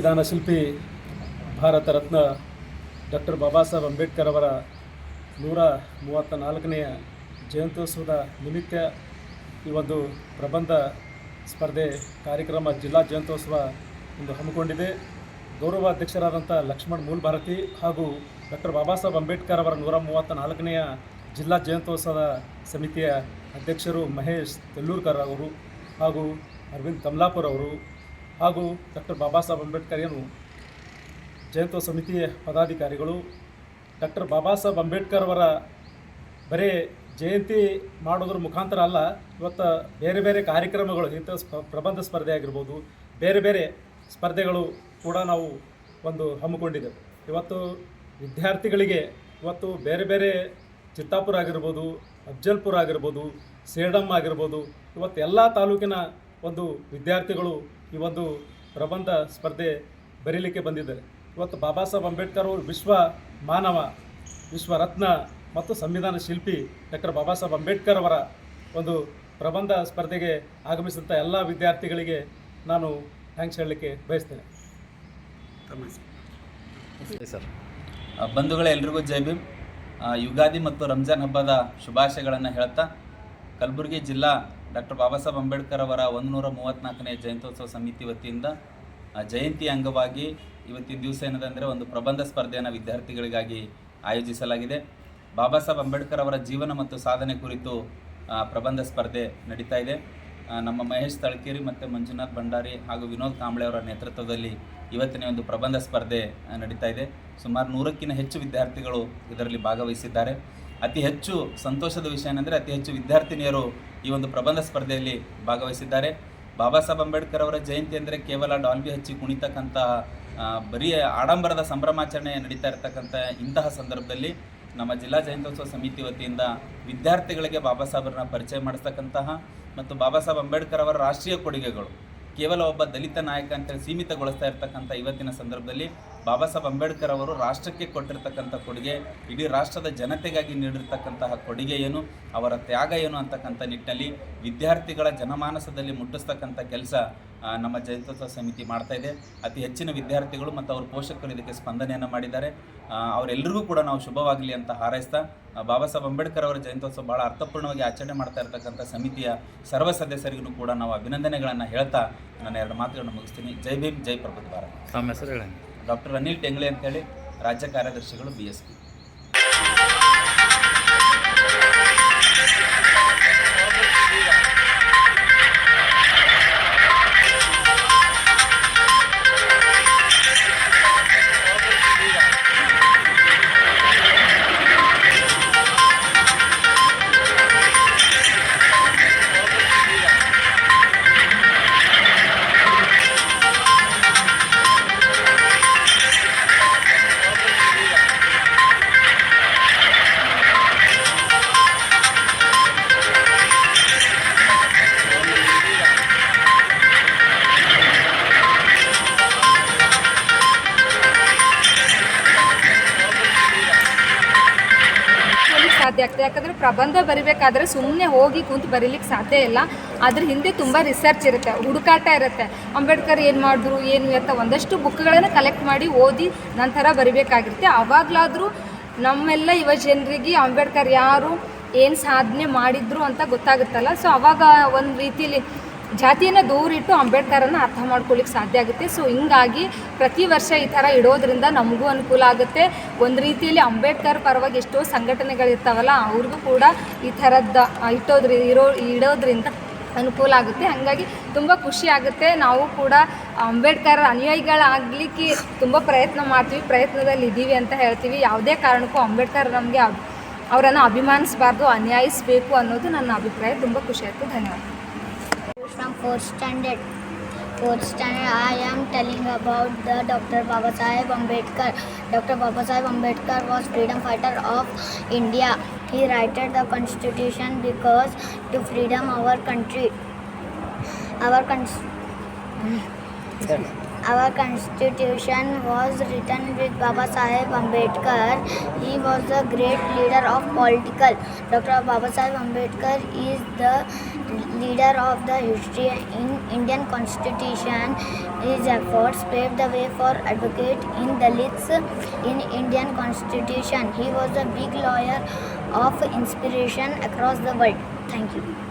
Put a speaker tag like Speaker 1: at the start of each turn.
Speaker 1: ಸಂವಿಧಾನ ಶಿಲ್ಪಿ ಭಾರತ ರತ್ನ ಡಾಕ್ಟರ್ ಬಾಬಾ ಸಾಹೇಬ್ ಅಂಬೇಡ್ಕರ್ ಅವರ ನೂರ ಮೂವತ್ತ ನಾಲ್ಕನೆಯ ಜಯಂತ್ಯೋತ್ಸವದ ನಿಮಿತ್ತ ಈ ಒಂದು ಪ್ರಬಂಧ ಸ್ಪರ್ಧೆ ಕಾರ್ಯಕ್ರಮ ಜಿಲ್ಲಾ ಜಯಂತ್ಯೋತ್ಸವ ಇಂದು ಹಮ್ಮಿಕೊಂಡಿದೆ. ಗೌರವ ಅಧ್ಯಕ್ಷರಾದಂಥ ಲಕ್ಷ್ಮಣ್ ಮೂಲ್ ಭಾರತಿ ಹಾಗೂ ಡಾಕ್ಟರ್ ಬಾಬಾ ಸಾಹೇಬ್ ಅಂಬೇಡ್ಕರ್ ಅವರ ನೂರ ಮೂವತ್ತ ನಾಲ್ಕನೆಯ ಜಿಲ್ಲಾ ಜಯಂತ್ಯೋತ್ಸವ ಸಮಿತಿಯ ಅಧ್ಯಕ್ಷರು ಮಹೇಶ್ ತೆಲ್ಲೂರ್ಕರ್ ಅವರು ಹಾಗೂ ಅರವಿಂದ್ ಕಮಲಾಪುರ್ ಅವರು ಹಾಗೂ ಡಾಕ್ಟರ್ ಬಾಬಾ ಸಾಹೇಬ್ ಅಂಬೇಡ್ಕರ್ ಏನು ಜಯಂತ್ಯೋತ್ಸವ ಸಮಿತಿಯ ಪದಾಧಿಕಾರಿಗಳು ಡಾಕ್ಟರ್ ಬಾಬಾ ಸಾಹೇಬ್ ಅಂಬೇಡ್ಕರ್ ಅವರ ಬರೀ ಜಯಂತಿ ಮಾಡೋದ್ರ ಮುಖಾಂತರ ಅಲ್ಲ, ಇವತ್ತು ಬೇರೆ ಬೇರೆ ಕಾರ್ಯಕ್ರಮಗಳು, ಇಂಥ ಸ್ಪ, ಪ್ರಬಂಧ ಸ್ಪರ್ಧೆ ಆಗಿರ್ಬೋದು ಬೇರೆ ಬೇರೆ ಸ್ಪರ್ಧೆಗಳು ಕೂಡ ನಾವು ಒಂದು ಹಮ್ಮಿಕೊಂಡಿದ್ದೆವು. ಇವತ್ತು ವಿದ್ಯಾರ್ಥಿಗಳಿಗೆ, ಇವತ್ತು ಬೇರೆ ಬೇರೆ ಚಿತ್ತಾಪುರ ಆಗಿರ್ಬೋದು, ಅಫ್ಜಲ್ಪುರ ಆಗಿರ್ಬೋದು ಸೇಡಮ್ ಆಗಿರ್ಬೋದು ಇವತ್ತು ಎಲ್ಲ ತಾಲೂಕಿನ ಒಂದು ವಿದ್ಯಾರ್ಥಿಗಳು ಈ ಒಂದು ಪ್ರಬಂಧ ಸ್ಪರ್ಧೆ ಬರೀಲಿಕ್ಕೆ ಬಂದಿದ್ದಾರೆ. ಇವತ್ತು ಬಾಬಾ ಸಾಹೇಬ್ ಅಂಬೇಡ್ಕರ್ ಅವರು ವಿಶ್ವ ಮಾನವ, ವಿಶ್ವ ರತ್ನ ಮತ್ತು ಸಂವಿಧಾನ ಶಿಲ್ಪಿ ಡಾಕ್ಟರ್ ಬಾಬಾ ಸಾಹೇಬ್ ಅಂಬೇಡ್ಕರ್ ಅವರ ಒಂದು ಪ್ರಬಂಧ ಸ್ಪರ್ಧೆಗೆ ಆಗಮಿಸಿದಂಥ ಎಲ್ಲ ವಿದ್ಯಾರ್ಥಿಗಳಿಗೆ ನಾನು ಥ್ಯಾಂಕ್ಸ್ ಹೇಳಲಿಕ್ಕೆ ಬಯಸ್ತೇನೆ.
Speaker 2: ಸರ್.
Speaker 3: ಬಂಧುಗಳೇ ಎಲ್ರಿಗೂ ಜೈ ಭೀಮ್. ಯುಗಾದಿ ಮತ್ತು ರಂಜಾನ್ ಹಬ್ಬದ ಶುಭಾಶಯಗಳನ್ನು ಹೇಳ್ತಾ ಕಲಬುರಗಿ ಜಿಲ್ಲಾ ಡಾಕ್ಟರ್ ಬಾಬಾ ಸಾಹೇಬ್ ಅಂಬೇಡ್ಕರ್ ಅವರ ಒಂದುನೂರ ಮೂವತ್ತ್ನಾಲ್ಕನೇ ಜಯಂತ್ಯೋತ್ಸವ ಸಮಿತಿ ವತಿಯಿಂದ ಜಯಂತಿ ಅಂಗವಾಗಿ ಇವತ್ತಿನ ದಿವಸ ಏನದಂದರೆ ಒಂದು ಪ್ರಬಂಧ ಸ್ಪರ್ಧೆಯನ್ನು ವಿದ್ಯಾರ್ಥಿಗಳಿಗಾಗಿ ಆಯೋಜಿಸಲಾಗಿದೆ. ಬಾಬಾ ಸಾಹೇಬ್ ಅಂಬೇಡ್ಕರ್ ಅವರ ಜೀವನ ಮತ್ತು ಸಾಧನೆ ಕುರಿತು ಪ್ರಬಂಧ ಸ್ಪರ್ಧೆ ನಡೀತಾ ಇದೆ. ನಮ್ಮ ಮಹೇಶ್ ತಳಕೇರಿ ಮತ್ತು ಮಂಜುನಾಥ್ ಭಂಡಾರಿ ಹಾಗೂ ವಿನೋದ್ ಕಾಂಬ್ಳೆ ಅವರ ನೇತೃತ್ವದಲ್ಲಿ ಇವತ್ತಿನ ಒಂದು ಪ್ರಬಂಧ ಸ್ಪರ್ಧೆ ನಡೀತಾ ಇದೆ. ಸುಮಾರು ನೂರಕ್ಕಿಂತ ಹೆಚ್ಚು ವಿದ್ಯಾರ್ಥಿಗಳು ಇದರಲ್ಲಿ ಭಾಗವಹಿಸಿದ್ದಾರೆ. ಅತಿ ಹೆಚ್ಚು ಸಂತೋಷದ ವಿಷಯ ಏನಂದರೆ ಅತಿ ಹೆಚ್ಚು ವಿದ್ಯಾರ್ಥಿನಿಯರು ಈ ಒಂದು ಪ್ರಬಂಧ ಸ್ಪರ್ಧೆಯಲ್ಲಿ ಭಾಗವಹಿಸಿದ್ದಾರೆ. ಬಾಬಾ ಸಾಹೇಬ್ ಅಂಬೇಡ್ಕರ್ ಅವರ ಜಯಂತಿ ಅಂದರೆ ಕೇವಲ ಡಾಲ್ಬಿ ಹಚ್ಚಿ ಕುಣಿತಕ್ಕಂಥ ಬರೀ ಆಡಂಬರದ ಸಂಭ್ರಮಾಚರಣೆ ನಡೀತಾ ಇರತಕ್ಕಂಥ ಇಂತಹ ಸಂದರ್ಭದಲ್ಲಿ ನಮ್ಮ ಜಿಲ್ಲಾ ಜಯಂತ್ಯೋತ್ಸವ ಸಮಿತಿ ವತಿಯಿಂದ ವಿದ್ಯಾರ್ಥಿಗಳಿಗೆ ಬಾಬಾ ಸಾಹೇಬರನ್ನ ಪರಿಚಯ ಮಾಡಿಸ್ತಕ್ಕಂತಹ ಮತ್ತು ಬಾಬಾ ಸಾಹೇಬ್ ಅಂಬೇಡ್ಕರ್ ಅವರ ರಾಷ್ಟ್ರೀಯ ಕೊಡುಗೆಗಳು ಕೇವಲ ಒಬ್ಬ ದಲಿತ ನಾಯಕ ಅಂತೇಳಿ ಸೀಮಿತಗೊಳಿಸ್ತಾ ಇರ್ತಕ್ಕಂಥ ಇವತ್ತಿನ ಸಂದರ್ಭದಲ್ಲಿ ಬಾಬಾ ಸಾಹೇಬ್ ಅಂಬೇಡ್ಕರ್ ಅವರು ರಾಷ್ಟ್ರಕ್ಕೆ ಕೊಟ್ಟಿರ್ತಕ್ಕಂಥ ಕೊಡುಗೆ, ಇಡೀ ರಾಷ್ಟ್ರದ ಜನತೆಗಾಗಿ ನೀಡಿರ್ತಕ್ಕಂತಹ ಕೊಡುಗೆ ಏನು, ಅವರ ತ್ಯಾಗ ಏನು ಅಂತಕ್ಕಂಥ ನಿಟ್ಟಿನಲ್ಲಿ ವಿದ್ಯಾರ್ಥಿಗಳ ಜನಮಾನಸದಲ್ಲಿ ಮುಟ್ಟಿಸ್ತಕ್ಕಂಥ ಕೆಲಸ ನಮ್ಮ ಜಯಂತ್ಯೋತ್ಸವ ಸಮಿತಿ ಮಾಡ್ತಾ ಇದೆ. ಅತಿ ಹೆಚ್ಚಿನ ವಿದ್ಯಾರ್ಥಿಗಳು ಮತ್ತು ಅವರ ಪೋಷಕರು ಇದಕ್ಕೆ ಸ್ಪಂದನೆಯನ್ನು ಮಾಡಿದ್ದಾರೆ. ಅವರೆಲ್ಲರಿಗೂ ಕೂಡ ನಾವು ಶುಭವಾಗಲಿ ಅಂತ ಹಾರೈಸ್ತಾ ಬಾಬಾ ಸಾಹೇಬ್ ಅಂಬೇಡ್ಕರ್ ಅವರ ಜಯಂತ್ಯೋತ್ಸವ ಭಾಳ ಅರ್ಥಪೂರ್ಣವಾಗಿ ಆಚರಣೆ ಮಾಡ್ತಾ ಇರತಕ್ಕಂಥ ಸಮಿತಿಯ ಸರ್ವ ಸದಸ್ಯರಿಗೂ ಕೂಡ ನಾವು ಅಭಿನಂದನೆಗಳನ್ನು ಹೇಳ್ತಾ ನಾನು ಎರಡು ಮಾತುಗಳನ್ನು ಮುಗಿಸ್ತೀನಿ. ಜೈ ಭೀಮ್, ಜೈ ಪ್ರಬುದ್ಧ ಭಾರತ್. ಡಾಕ್ಟರ್ ಅನಿಲ್ ಟೆಂಗ್ಳೆ ಅಂತೇಳಿ ರಾಜ್ಯ ಕಾರ್ಯದರ್ಶಿಗಳು ಬಿ ಎಸ್ ಪಿ
Speaker 4: ಸಾಧ್ಯ ಯಾಕಂದರೆ ಪ್ರಬಂಧ ಬರಿಬೇಕಾದ್ರೆ ಸುಮ್ಮನೆ ಹೋಗಿ ಕೂತು ಬರೀಲಿಕ್ಕೆ ಸಾಧ್ಯ ಇಲ್ಲ. ಅದ್ರ ಹಿಂದೆ ತುಂಬ ರಿಸರ್ಚ್ ಇರುತ್ತೆ, ಹುಡುಕಾಟ ಇರುತ್ತೆ. ಅಂಬೇಡ್ಕರ್ ಏನು ಮಾಡಿದ್ರು, ಏನು ಅಂತ ಒಂದಷ್ಟು ಬುಕ್ಗಳನ್ನು ಕಲೆಕ್ಟ್ ಮಾಡಿ ಓದಿ ನಂತರ ಬರಿಬೇಕಾಗಿರುತ್ತೆ. ಆವಾಗಲಾದರೂ ನಮ್ಮೆಲ್ಲ ಯುವ ಜನರಿಗೆ ಅಂಬೇಡ್ಕರ್ ಯಾರು, ಏನು ಸಾಧನೆ ಮಾಡಿದ್ರು ಅಂತ ಗೊತ್ತಾಗುತ್ತಲ್ಲ. ಸೊ ಅವಾಗ ಒಂದು ರೀತಿಯಲ್ಲಿ ಜಾತಿಯನ್ನು ದೂರಿಟ್ಟು ಅಂಬೇಡ್ಕರನ್ನು ಅರ್ಥ ಮಾಡ್ಕೊಳ್ಳಿಕ್ಕೆ ಸಾಧ್ಯ ಆಗುತ್ತೆ. ಸೊ ಹಿಂಗಾಗಿ ಪ್ರತಿ ವರ್ಷ ಈ ಥರ ಇಡೋದ್ರಿಂದ ನಮಗೂ ಅನುಕೂಲ ಆಗುತ್ತೆ. ಒಂದು ರೀತಿಯಲ್ಲಿ ಅಂಬೇಡ್ಕರ್ ಪರವಾಗಿ ಎಷ್ಟೋ ಸಂಘಟನೆಗಳಿರ್ತಾವಲ್ಲ, ಅವ್ರಿಗೂ ಕೂಡ ಈ ಥರದ್ದು ಇಟ್ಟೋದ್ರಿ, ಇರೋ, ಇಡೋದ್ರಿಂದ ಅನುಕೂಲ ಆಗುತ್ತೆ. ಹಾಗಾಗಿ ತುಂಬ ಖುಷಿ ಆಗುತ್ತೆ. ನಾವು ಕೂಡ ಅಂಬೇಡ್ಕರ್ ಅನುಯಾಯಿಗಳಾಗಲಿಕ್ಕೆ ತುಂಬ ಪ್ರಯತ್ನ ಮಾಡ್ತೀವಿ, ಪ್ರಯತ್ನದಲ್ಲಿ ಇದ್ದೀವಿ ಅಂತ ಹೇಳ್ತೀವಿ. ಯಾವುದೇ ಕಾರಣಕ್ಕೂ ಅಂಬೇಡ್ಕರ್ ನಮಗೆ ಅವರನ್ನು ಅಭಿಮಾನಿಸಬಾರ್ದು, ಅನ್ಯಾಯಿಸಬೇಕು ಅನ್ನೋದು ನನ್ನ ಅಭಿಪ್ರಾಯ. ತುಂಬ ಖುಷಿ ಧನ್ಯವಾದ.
Speaker 5: Fourth standard. Fourth standard, I am telling about the Dr. Babasaheb Ambedkar. Dr. Babasaheb Ambedkar was freedom fighter of India. He wrote the constitution because to freedom our country. Our country. Our constitution was written with Baba Saheb Ambedkar. He was the great leader of political. Dr. Baba Saheb Ambedkar is the leader of the history in Indian constitution. His efforts paved the way for advocate in Dalits in Indian constitution. He was a big lawyer of inspiration across the world. Thank you.